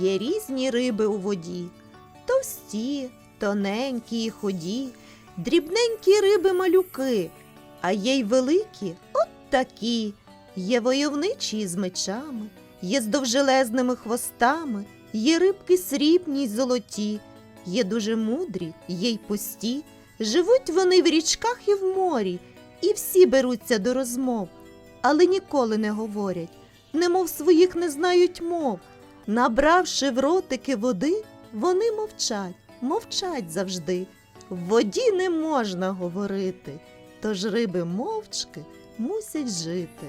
Є різні риби у воді, товсті, тоненькі і ході, дрібненькі риби малюки, а є й великі от такі. Є войовничі з мечами, є з довжелезними хвостами, є рибки срібні й золоті, є дуже мудрі, є й пусті. Живуть вони в річках і в морі, і всі беруться до розмов, але ніколи не говорять, немов своїх не знають мов. Набравши в ротики води, вони мовчать, мовчать завжди. В воді не можна говорити, тож риби мовчки мусять жити.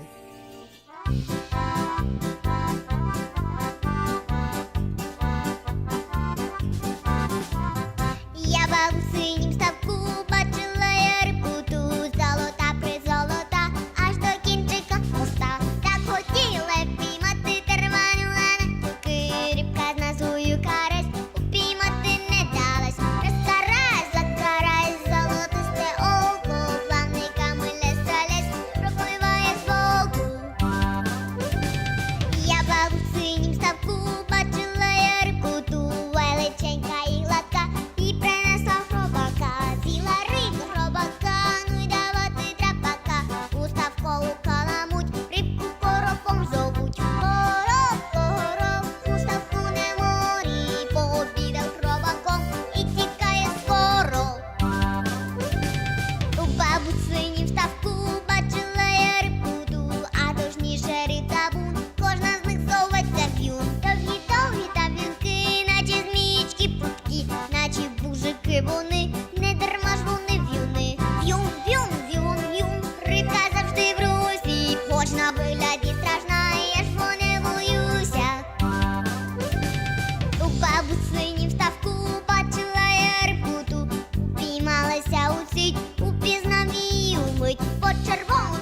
У та ставку бачила я рибку Піймалася у сіть, упізнав її умить. По червоних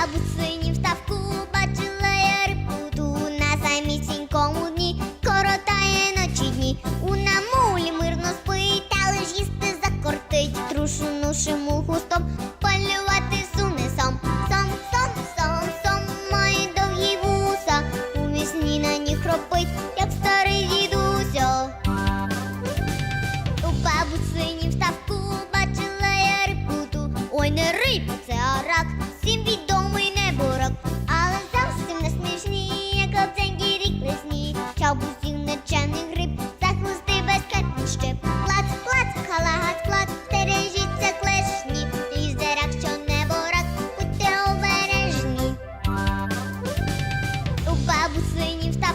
У бабусинім ставку бачила я рибку на самісінькому дні коротає ночі дні. У намулі мирно спить, але ж їсти закортить. Трушу нушим у хустом, полювати суне сом. Сом, сом, мої довгі вуса. У на них ропить, як старий дідусьо. У бабусинім ставку бачила я. Ой, не риб, це арак. бабусинів та